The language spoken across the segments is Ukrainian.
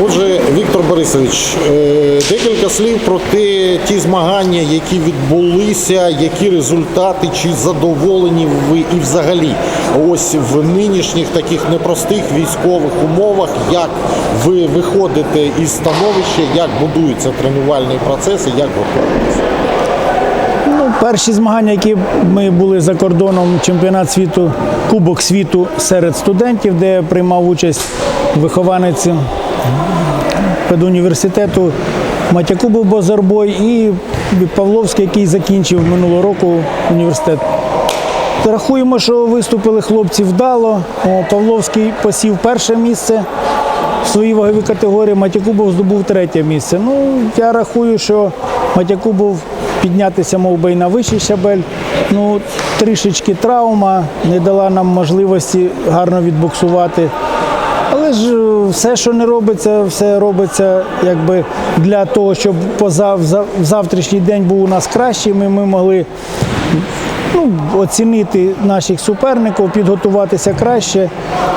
Отже, Віктор Борисович, е, декілька слів про те, ті змагання, які відбулися, які результати, чи задоволені ви і взагалі ось в нинішніх таких непростих військових умовах, як ви виходите із становища, як будується тренувальний процес і як готуєтеся? Ну, перші змагання, які ми були за кордоном, чемпіонат світу, Кубок світу серед студентів, де приймав участь вихованець педуніверситету Матякубов Бозарбой і Павловський, який закінчив минулого року університет. Рахуємо, що виступили хлопці вдало. Павловський посів перше місце в своїй ваговій категорії, Матякубов здобув третє місце. Ну, я рахую, що Матякубов піднятися мов би на вищий щабель. Ну, трішечки травма не дала нам можливості гарно відбуксувати. Але ж все, що не робиться, все робиться якби для того, щоб позав, завтрашній день був у нас кращий. Ми, ми могли ну, оцінити наших суперників, підготуватися краще.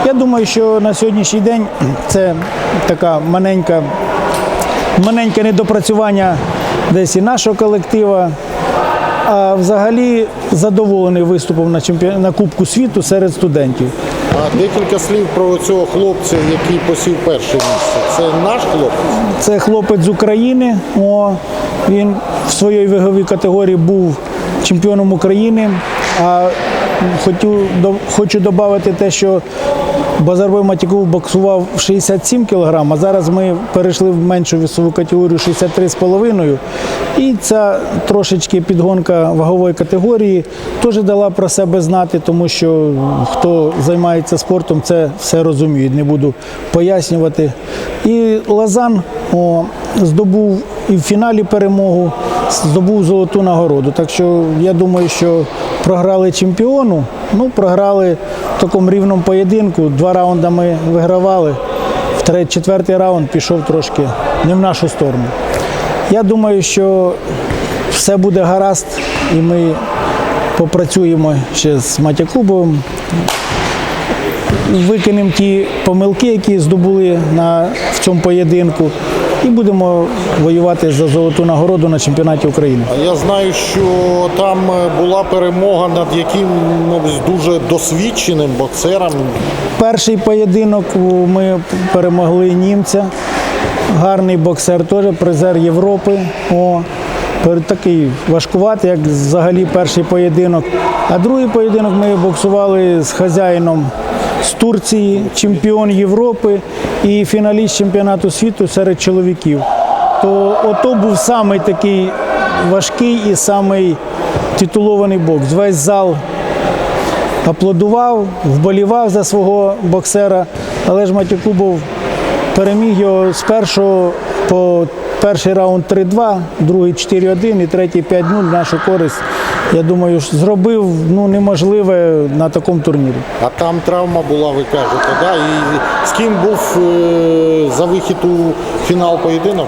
Я думаю, що на сьогоднішній день це така маленька, маленьке недопрацювання десь і нашого колектива. А взагалі задоволений виступом на чемпіон... на Кубку світу серед студентів. Декілька слів про цього хлопця, який посів перше місце. Це наш хлопець. Це хлопець з України. О, він в своїй ваговій категорії був чемпіоном України. А Хочу хочу додати те, що Базарбой Матіков боксував 67 кг, а зараз ми перейшли в меншу весову категорію 63,5. І ця трошечки підгонка вагової категорії теж дала про себе знати, тому що хто займається спортом, це все розуміє. Не буду пояснювати. І Лазан о, здобув і в фіналі перемогу, здобув золоту нагороду. Так що я думаю, що програли чемпіону. Ну, програли в такому рівному поєдинку. Два раунди ми вигравали. В четвертий раунд пішов трошки не в нашу сторону. Я думаю, що все буде гаразд, і ми попрацюємо ще з Матякубовим, викинемо ті помилки, які здобули на, в цьому поєдинку, і будемо воювати за золоту нагороду на чемпіонаті України. Я знаю, що там е, була перемога над якимось дуже досвідченим боксером. Перший поєдинок ми перемогли німця. Гарний боксер, теж призер Європи. О, такий важкуватий, як взагалі перший поєдинок. А другий поєдинок ми боксували з хазяїном з Турції, чемпіон Європи і фіналіст чемпіонату світу серед чоловіків. То ото був самий такий важкий і самий титулований бокс. Весь зал аплодував, вболівав за свого боксера, але ж Матюкубов переміг його з першого по перший раунд 3-2, другий 4-1 і третій 5-0 в нашу користь. Я думаю, зробив ну, неможливе на такому турнірі. А там травма була, ви кажете, да? І з ким був е, за вихід у фінал поєдинок?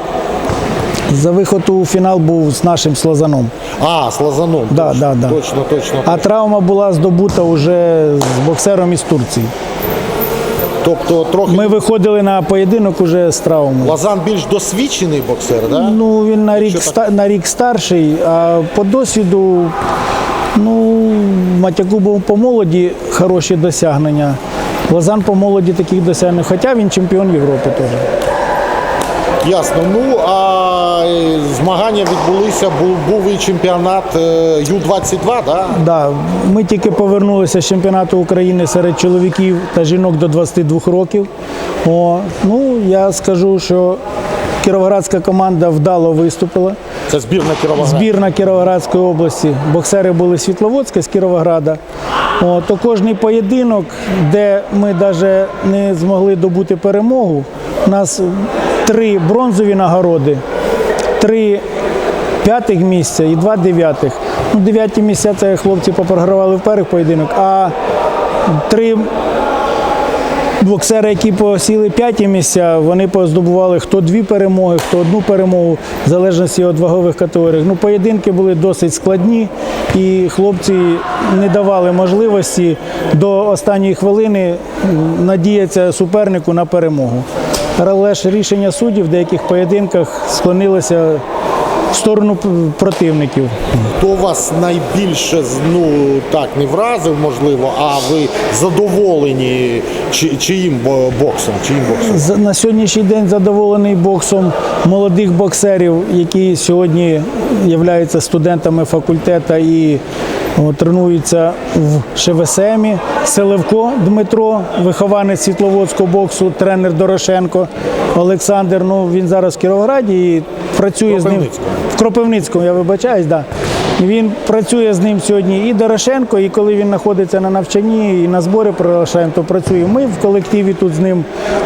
За виход у фінал був з нашим Слазаном. А, з Лазаном. Да, точно, да, да. точно, точно. А травма була здобута вже з боксером із Турції. Тобто трохи Ми виходили на поєдинок уже з травмою. Лазан більш досвідчений боксер, да? Ну, він на рік, ста- на рік старший, а по досвіду, ну, Матяку був по молоді хороші досягнення. Лозан по молоді таких досягнень, хоча він чемпіон Європи теж. Ясно. Ну а е, змагання відбулися, був, був і чемпіонат е, Ю-22, да? Да, ми тільки повернулися з чемпіонату України серед чоловіків та жінок до 22 років. О, ну, я скажу, що кіровоградська команда вдало виступила. Це збірна Кіровограда. Збірна Кіровоградської області. Боксери були Світловодська з Кіровограда. О, то кожний поєдинок, де ми навіть не змогли добути перемогу, нас три бронзові нагороди, три п'ятих місця і два дев'ятих. Ну, дев'яті місця це хлопці попрогравали в перших поєдинок, а три боксери, які посіли п'яті місця, вони поздобували хто дві перемоги, хто одну перемогу, в залежності від вагових категорій. Ну, поєдинки були досить складні, і хлопці не давали можливості до останньої хвилини надіятися супернику на перемогу. Але ж рішення суддів в деяких поєдинках склонилося в сторону противників. Хто вас найбільше ну так не вразив, можливо, а ви задоволені чи, чиїм бо- боксом? Чиїм боксом? На сьогоднішній день задоволений боксом молодих боксерів, які сьогодні являються студентами факультету і о, тренуються в ШВСМі. Селевко Дмитро, вихованець світловодського боксу, тренер Дорошенко Олександр. Ну він зараз в Кіровограді і працює з ним в Кропивницькому. Я вибачаюсь, да. Він працює з ним сьогодні і Дорошенко, і коли він знаходиться на навчанні і на зборі приглашаємо, то працюємо ми в колективі тут з ним.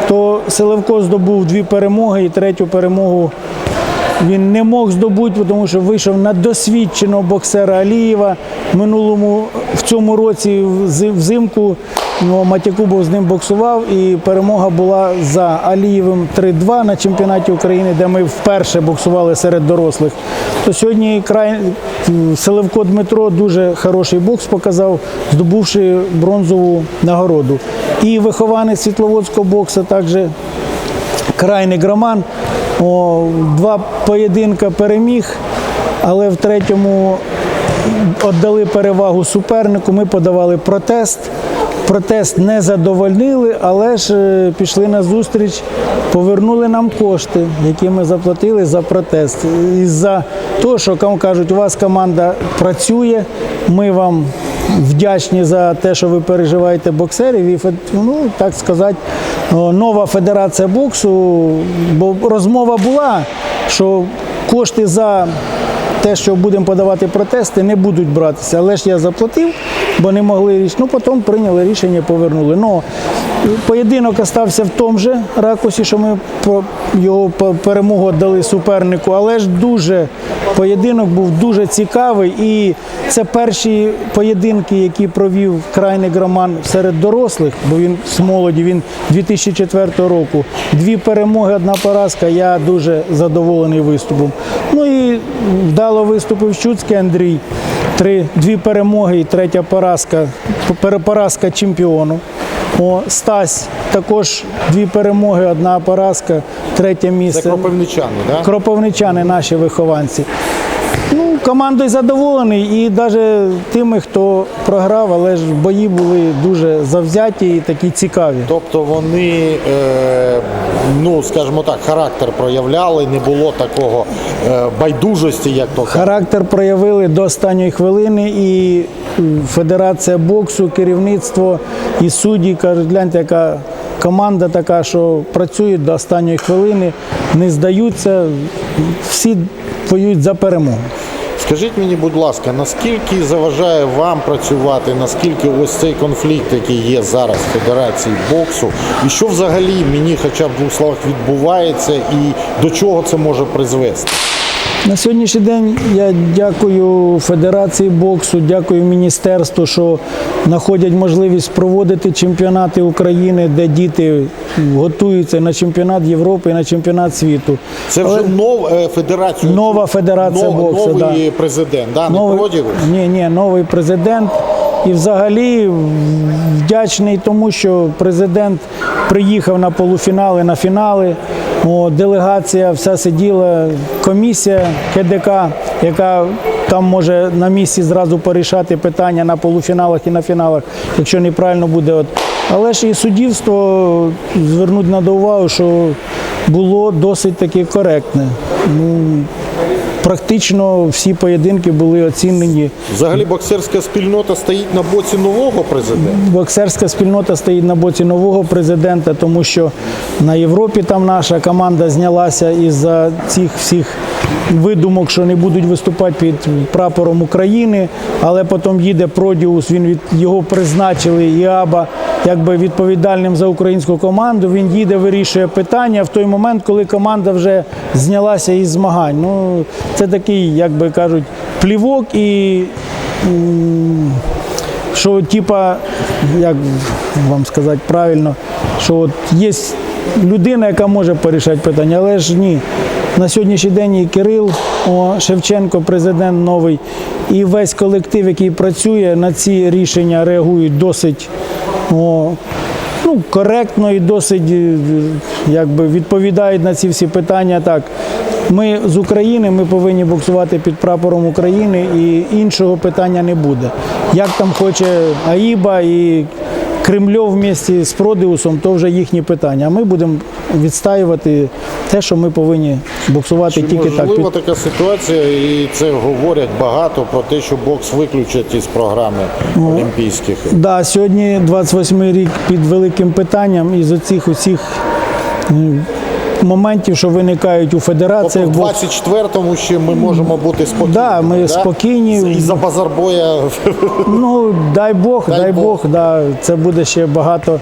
То Селевко здобув дві перемоги і третю перемогу він не мог здобути, тому що вийшов на досвідченого боксера Алієва. Минулому в цьому році взимку ну, Матякубов з ним боксував, і перемога була за Алієвим 3-2 на чемпіонаті України, де ми вперше боксували серед дорослих. То сьогодні край Селевко Дмитро дуже хороший бокс показав, здобувши бронзову нагороду. І вихованець світловодського боксу також крайний Роман. О, два поєдинка переміг, але в третьому віддали перевагу супернику. Ми подавали протест. Протест не задовольнили, але ж е, пішли на зустріч, повернули нам кошти, які ми заплатили за протест. Із-за того, що кажуть, у вас команда працює, ми вам вдячні за те, що ви переживаєте боксерів. І ну, так сказати, нова федерація боксу, бо розмова була, що кошти за те, що будемо подавати протести, не будуть братися. Але ж я заплатив, бо не могли річ. Ну, потім прийняли рішення, повернули. Ну, поєдинок остався в тому же ракурсі, що ми його перемогу віддали супернику. Але ж дуже поєдинок був дуже цікавий. І це перші поєдинки, які провів крайний Роман серед дорослих, бо він з молоді, він 2004 року. Дві перемоги, одна поразка. Я дуже задоволений виступом. Ну і вдало виступив Щуцький Андрій. Три, дві перемоги і третя поразка. Поразка чемпіону. О, Стась також дві перемоги, одна поразка, третє Це місце. кропивничани, так? Кропивничани, наші вихованці. Командою задоволений і навіть тими, хто програв, але ж бої були дуже завзяті і такі цікаві. Тобто вони, е, ну скажімо так, характер проявляли, не було такого е, байдужості, як то. Характер проявили до останньої хвилини, і Федерація боксу, керівництво і судді кажуть, гляньте, яка команда така, що працюють до останньої хвилини, не здаються, всі воюють за перемогу. Скажіть мені, будь ласка, наскільки заважає вам працювати, наскільки ось цей конфлікт, який є зараз в Федерації боксу, і що взагалі мені хоча б в двох словах відбувається, і до чого це може призвести? На сьогоднішній день я дякую Федерації боксу, дякую міністерству, що знаходять можливість проводити чемпіонати України, де діти готуються на чемпіонат Європи і на чемпіонат світу. Це вже нов е, федерація. Нова федерація нов- боксу, Новий президент, да, не Новий, проти? ні, ні, новий президент. І взагалі вдячний тому, що президент приїхав на полуфінали, на фінали. О, делегація вся сиділа, комісія КДК, яка там може на місці зразу порішати питання на полуфіналах і на фіналах, якщо неправильно буде. От. Але ж і суддівство звернуть на до увагу, що було досить таки коректне. Ну, Практично всі поєдинки були оцінені. Взагалі боксерська спільнота стоїть на боці нового президента. Боксерська спільнота стоїть на боці нового президента, тому що на Європі там наша команда знялася із-за цих всіх видумок, що не будуть виступати під прапором України, але потім їде Продіус, він від його призначили ІАБА якби відповідальним за українську команду. Він їде, вирішує питання в той момент, коли команда вже знялася із змагань. Ну це такий, як би кажуть, плівок і. що типа, як вам сказати правильно, що от є людина, яка може порішати питання, але ж ні. На сьогоднішній день і Кирил о, Шевченко, президент новий, і весь колектив, який працює на ці рішення, реагують досить о, ну, коректно і досить е, якби, відповідають на ці всі питання. Так, ми з України, ми повинні боксувати під прапором України і іншого питання не буде. Як там хоче Аїба і Кремльов місті з Продеусом, то вже їхні питання. А ми будемо відстаювати те, що ми повинні боксувати тільки так. Можливо, така ситуація, і це говорять багато про те, що бокс виключать із програми Ну, Олімпійських. Да, сьогодні 28 рік під великим питанням із оцих усіх моментів, що виникають у Тобто в боксу. 24-му ще ми можемо бути спокійні. Да, ми спокійні. І за базарбоя Ну, дай Бог, Дай дай, Бог. Бог, да, це буде ще багато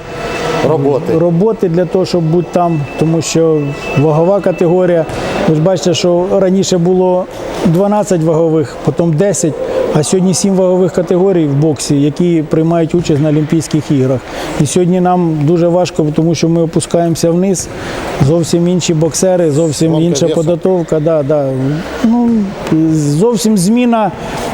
роботи. роботи для того, щоб бути там, тому що вагова категорія. Ви ж бачите, що раніше було 12 вагових, потім 10, а сьогодні сім вагових категорій в боксі, які приймають участь на Олімпійських іграх. І сьогодні нам дуже важко, тому що ми опускаємося вниз. Зовсім інші боксери, зовсім Гонка інша підготовка. Да, да. Ну, зовсім зміна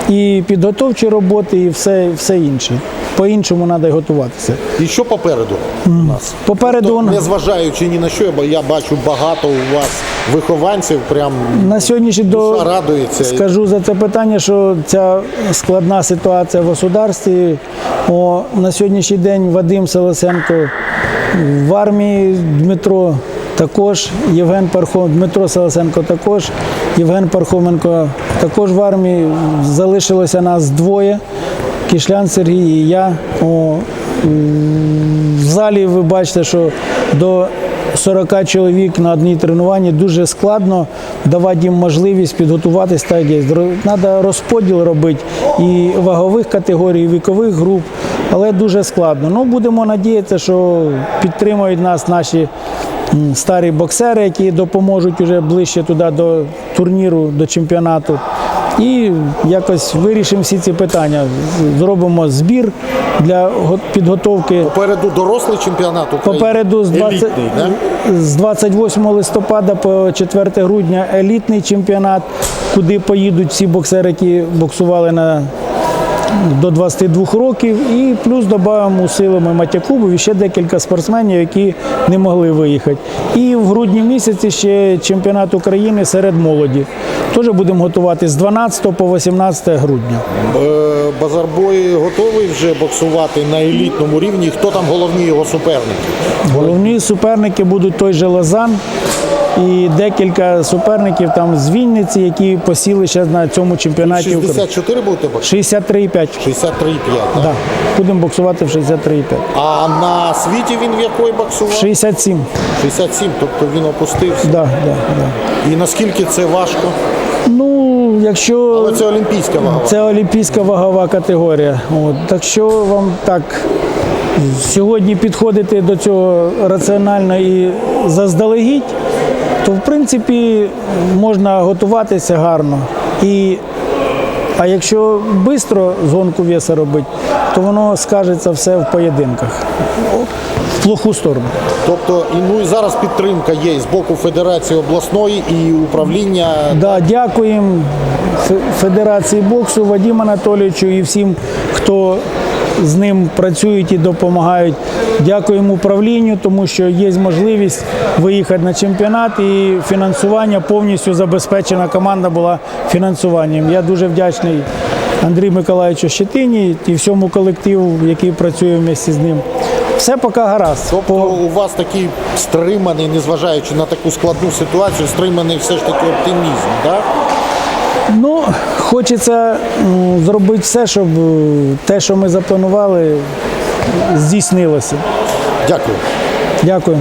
і підготовчі роботи, і все, все інше. По-іншому треба готуватися. І що попереду у нас? Попереду Тобто, незважаючи ні на що, бо я бачу багато у вас вихованців, прям На сьогоднішній до радується. скажу за це питання, що ця складна ситуація в государстві. О, на сьогоднішній день Вадим Селесенко в армії Дмитро також, Євген Пархом, Дмитро Селесенко також, Євген Пархоменко також в армії. Залишилося нас двоє. Кишлян Сергій і я. О, в залі ви бачите, що до 40 чоловік на одній тренуванні дуже складно давати їм можливість підготуватись так як. Треба розподіл робити і вагових категорій, і вікових груп, але дуже складно. Ну, будемо надіятися, що підтримують нас наші старі боксери, які допоможуть уже ближче туди до турніру, до чемпіонату. І якось вирішимо всі ці питання. Зробимо збір для го- підготовки. Попереду дорослий чемпіонат України. Попереду з, 20, Елітний, да? з 28 листопада по 4 грудня елітний чемпіонат, куди поїдуть всі боксери, які боксували на до 22 років, і плюс додаємо Матякубов і ще декілька спортсменів, які не могли виїхати. І в грудні місяці ще чемпіонат України серед молоді. Теж будемо готувати з 12 по 18 грудня. Е, Базарбой готовий вже боксувати на елітному рівні. Хто там головні його суперники? Головні суперники будуть той же Лозан і декілька суперників там з Вінниці, які посіли ще на цьому чемпіонаті України. 64 будете боксувати? 63,5. 63,5, так? Да. Будемо боксувати в 63,5. А на світі він в якої боксував? 67. 67, тобто він опустився. Да, да, да. І наскільки це важко? Ну, якщо Але це олімпійська вага. це олімпійська вагова категорія. От. Так що вам так сьогодні підходити до цього раціонально і заздалегідь, то в принципі можна готуватися гарно. І, а якщо швидко згонку веса робити, то воно скажеться все в поєдинках. В плоху сторону. Тобто, і ну і зараз підтримка є з боку Федерації обласної і управління. Да, дякуємо Федерації боксу Вадиму Анатолійовичу і всім, хто з ним працюють і допомагають. Дякуємо управлінню, тому що є можливість виїхати на чемпіонат і фінансування повністю забезпечена команда була фінансуванням. Я дуже вдячний Андрію Миколаївичу Щетині і всьому колективу, який працює в місті з ним. Все поки гаразд. Тобто у вас такий стриманий, незважаючи на таку складну ситуацію, стриманий все ж таки оптимізм, так? Ну, хочеться зробити все, щоб е, те, що ми запланували, здійснилося. Дякую. Дякую.